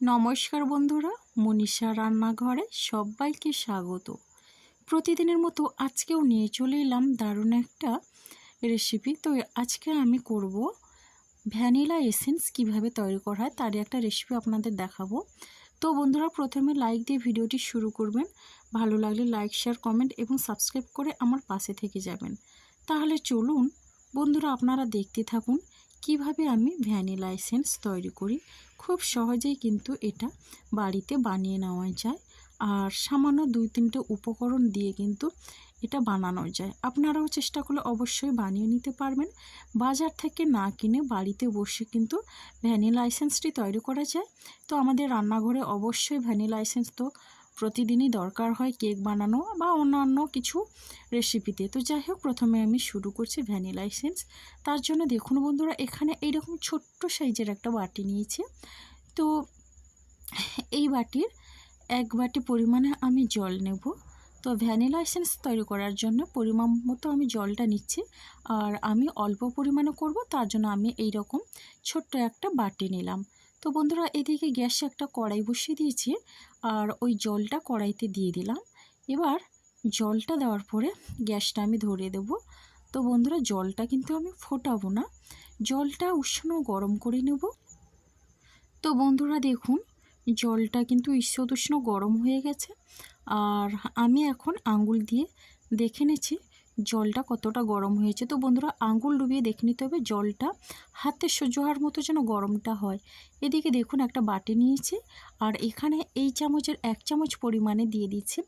নমস্কার বন্ধুরা মনীষা রান্নাঘরে সবাইকে স্বাগত। প্রতিদিনের মতো আজকেও নিয়ে চলে এলাম দারুণ একটা রেসিপি তো আজকে আমি করব ভ্যানিলা এসেন্স কীভাবে তৈরি করা হয় তারই একটা রেসিপি আপনাদের দেখাবো। তো বন্ধুরা, প্রথমে লাইক দিয়ে ভিডিওটি শুরু করবেন। ভালো লাগলে লাইক শেয়ার কমেন্ট এবং সাবস্ক্রাইব করে আমার পাশে থেকে যাবেন। তাহলে চলুন বন্ধুরা, আপনারা দেখতে থাকুন। কীভাবে আমি ভ্যানিলা এসেন্স তৈরি করি? খুব সহজেই কিন্তু এটা বাড়িতে বানিয়ে নেওয়া যায়। আর সামান্য দুই তিনটে উপকরণ দিয়ে কিন্তু এটা বানানো যায়। আপনারাও চেষ্টা করলে অবশ্যই বানিয়ে নিতে পারবেন। বাজার থেকে না কিনে বাড়িতে বসে কিন্তু ভ্যানিলা এসেন্সটি তৈরি করা যায়। তো আমাদের রান্নাঘরে অবশ্যই ভ্যানিলা এসেন্স তো প্রতিদিনই দরকার হয় কেক বানানো বা অন্যান্য কিছু রেসিপিতে তো যাই হোক, প্রথমে আমি শুরু করছি ভ্যানিলা এসেন্স তার জন্য দেখুন বন্ধুরা, এখানে এইরকম ছোট্ট সাইজের একটা বাটি নিয়েছি। তো এই বাটির এক বাটি পরিমাণে আমি জল নেব। তো ভ্যানিলা এসেন্স তৈরি করার জন্য পরিমাণ মতো আমি জলটা নিচ্ছি। আর আমি অল্প পরিমাণে করব, তার জন্য আমি এই রকম ছোট্ট একটা বাটি নিলাম। তো বন্ধুরা, এদিকে গ্যাসে একটা কড়াই বসিয়ে দিয়েছি। আর ওই জলটা কড়াইতে দিয়ে দিলাম। এবার জলটা দেওয়ার পরে গ্যাসটা আমি ধরিয়ে দেব। তো বন্ধুরা, জলটা কিন্তু আমি ফোটাবো না। জলটা উষ্ণ গরম করে নেব। তো বন্ধুরা, দেখুন, জলটা কিন্তু ঈষৎ উষ্ণ গরম হয়ে গেছে। আর আমি এখন আঙ্গুল দিয়ে দেখে নেছি জলটা কতটা গরম হয়েছে। তো বন্ধুরা, আঙ্গুল ডুবিয়ে দেখে নিতে হবে জলটা। হাতে সহ্য হওয়ার মতো যেন গরমটা হয়। এদিকে দেখুন, একটা বাটি নিয়েছি আর এখানে এই চামচের এক চামচ পরিমাণে দিয়ে দিচ্ছি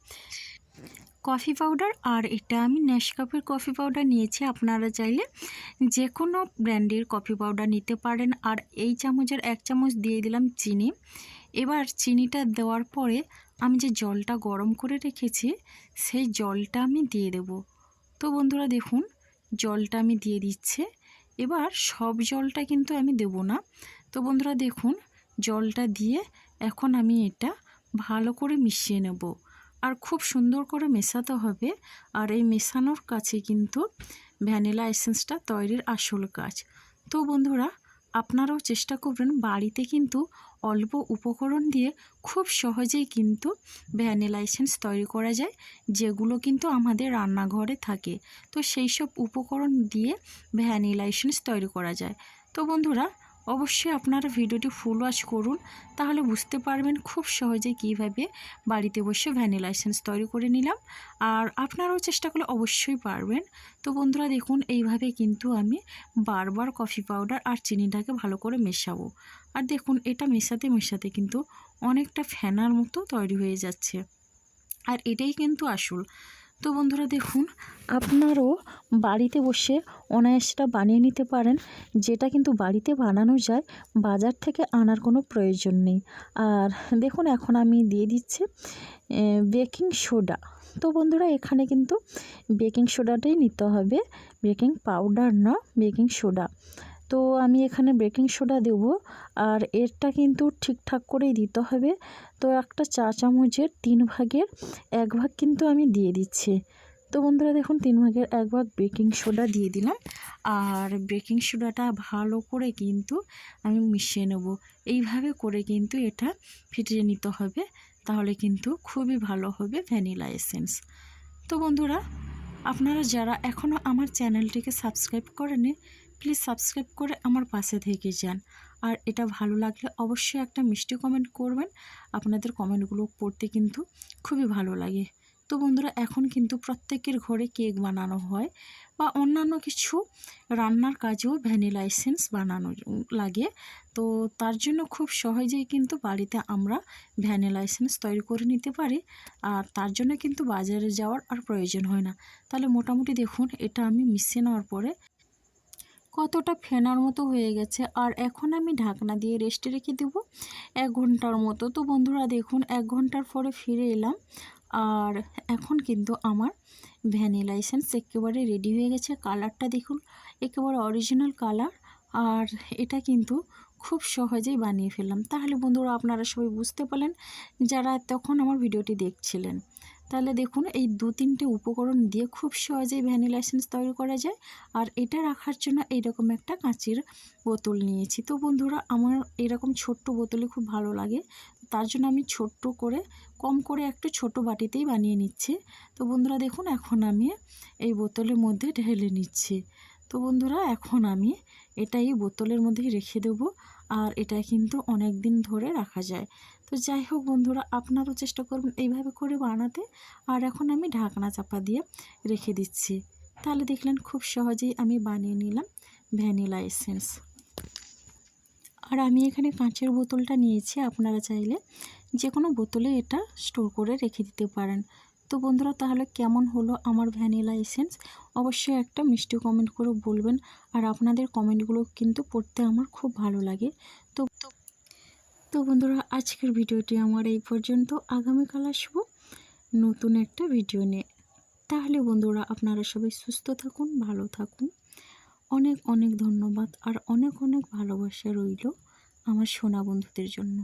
কফি পাউডার। আর এটা আমি নেশকাপের কফি পাউডার নিয়েছি, আপনারা চাইলে যে কোনো ব্র্যান্ডের কফি পাউডার নিতে পারেন। আর এই চামচের এক চামচ দিয়ে দিলাম চিনি। এবার চিনিটা দেওয়ার পরে আমি যে জলটা গরম করে রেখেছি, সেই জলটা আমি দিয়ে দেব। তো বন্ধুরা দেখুন, জলটা আমি দিয়ে দিচ্ছে। এবার সব জলটা কিন্তু আমি দেব না। তো বন্ধুরা দেখুন, জলটা দিয়ে এখন আমি এটা ভালো করে মিশিয়ে নেব। আর খুব সুন্দর করে মেশাতে হবে। আর এই মেশানোর কাছে কিন্তু ভ্যানিলা এসেন্সটা তৈরির আসল কাজ। তো বন্ধুরা আপনারাও চেষ্টা করবেন বাড়িতে কিন্তু অল্প উপকরণ দিয়ে খুব সহজেই কিন্তু ভ্যানিলা এসেন্স তৈরি করা যায়, যেগুলো কিন্তু আমাদের রান্নাঘরে থাকে। তো সেই সব উপকরণ দিয়ে ভ্যানিলা এসেন্স তৈরি করা যায়। তো বন্ধুরা অবশ্যই আপনারা ভিডিওটি ফুল ওয়াচ করুন, তাহলে বুঝতে পারবেন খুব সহজে কীভাবে বাড়িতে বসে ভ্যানিলা এসেন্স তৈরি করে নিলাম। আর আপনারাও চেষ্টা করলে অবশ্যই পারবেন। তো বন্ধুরা দেখুন, এইভাবে কিন্তু আমি বারবার কফি পাউডার আর চিনিটাকে ভালো করে মেশাবো। আর দেখুন, এটা মেশাতে মেশাতে কিন্তু অনেকটা ফেনার মতো তৈরি হয়ে যাচ্ছে। আর এটাই কিন্তু আসল। তো বন্ধুরা দেখুন, আপনারও বাড়িতে বসে অনায়াসটা বানিয়ে নিতে পারেন, যেটা কিন্তু বাড়িতে বানানো যায়, বাজার থেকে আনার কোনো প্রয়োজন নেই। আর দেখুন, এখন আমি দিয়ে দিচ্ছি বেকিং সোডা। তো বন্ধুরা, এখানে কিন্তু বেকিং সোডাটাই নিতে হবে, বেকিং পাউডার না, বেকিং সোডা। তো আমি এখানে বেকিং সোডা দেব, আর এরটা কিন্তু ঠিকঠাক করেই দিতে হবে। তো একটা চা চামচের তিন ভাগের এক ভাগ কিন্তু আমি দিয়ে দিচ্ছি। তো বন্ধুরা দেখুন, তিন ভাগের এক ভাগ বেকিং সোডা দিয়ে দিলাম। আর বেকিং সোডাটা ভালো করে কিন্তু আমি মিশিয়ে নেব। এইভাবে করে কিন্তু এটা ফিটিয়ে নিতে হবে, তাহলে কিন্তু খুবই ভালো হবে ভ্যানিলা এসেন্স। তো বন্ধুরা, আপনারা যারা এখনও আমার চ্যানেলটিকে সাবস্ক্রাইব করেনি প্লিজ সাবস্ক্রাইব করে আমার পাশে থেকে যান। আর এটা ভালো লাগলে অবশ্যই একটা মিষ্টি কমেন্ট করবেন। আপনাদের কমেন্টগুলো পড়তে কিন্তু খুবই ভালো লাগে। তো বন্ধুরা, এখন কিন্তু প্রত্যেকের ঘরে কেক বানানো হয় বা অন্যান্য কিছু রান্নার কাজেও ভ্যানিলা এসেন্স বানানো লাগে। তো তার জন্য খুব সহজেই কিন্তু বাড়িতে আমরা ভ্যানিলা এসেন্স তৈরি করে নিতে পারি। আর তার জন্য কিন্তু বাজারে যাওয়ার আর প্রয়োজন হয় না। তাহলে মোটামুটি দেখুন, এটা আমি মিশিয়ে নেওয়ার পরে কতটা ফেনার মতো হয়ে গেছে, আর এখন আমি ঢাকনা দিয়ে রেস্টে রেখে দেব এক ঘণ্টার মতো। তো বন্ধুরা দেখুন, এক ঘণ্টার পরে ফিরে এলাম, আর এখন কিন্তু আমার ভ্যানিলা এসেন্স একেবারে রেডি হয়ে গেছে। কালারটা দেখুন, একেবারে অরিজিনাল কালার, আর এটা কিন্তু খুব সহজেই বানিয়ে ফেললাম। তাহলে বন্ধুরা আপনারা সবাই বুঝতে পারলেন, যারা তখন আমার ভিডিওটি দেখছিলেন। তাহলে দেখুন, এই দু তিনটে উপকরণ দিয়ে খুব সহজেই ভ্যানিলা এসেন্স তৈরি করা যায়। আর এটা রাখার জন্য এইরকম একটা কাঁচের বোতল নিয়েছি। তো বন্ধুরা, আমার এরকম ছোট্ট বোতলে খুব ভালো লাগে। তার জন্য আমি ছোট্ট করে, কম করে একটু ছোট বাটিতেই বানিয়ে নিচ্ছি। তো বন্ধুরা, দেখুন, এখন আমি এই বোতলের মধ্যে ঢেলে নিচ্ছি। তো বন্ধুরা, এখন আমি এটা এই বোতলের মধ্যেই রেখে দেবো। আর এটা কিন্তু অনেক দিন ধরে রাখা যায়। তো যাই হোক বন্ধুরা, আপনারাও চেষ্টা করবেন এইভাবে করে বানাতে। আর এখন আমি ঢাকনা চাপা দিয়ে রেখে দিচ্ছি। তাহলে দেখলেন খুব সহজেই আমি বানিয়ে নিলাম ভ্যানিলা এসেন্স। আর আমি এখানে কাঁচের বোতলটা নিয়েছি, আপনারা চাইলে যে কোনো বোতলে এটা স্টোর করে রেখে দিতে পারেন। তো বন্ধুরা, তাহলে কেমন হলো আমার ভ্যানিলা এসেন্স? অবশ্যই একটা মিষ্টি কমেন্ট করে বলবেন। আর আপনাদের কমেন্টগুলো কিন্তু পড়তে আমার খুব ভালো লাগে। তো তো বন্ধুরা, আজকের ভিডিওটি আমার এই পর্যন্ত। আগামীকাল আসব নতুন একটা ভিডিও নিয়ে। তাহলে বন্ধুরা, আপনারা সবাই সুস্থ থাকুন, ভালো থাকুন। অনেক অনেক ধন্যবাদ। আর অনেক অনেক ভালোবাসা রইল আমার সোনা বন্ধুদের জন্য।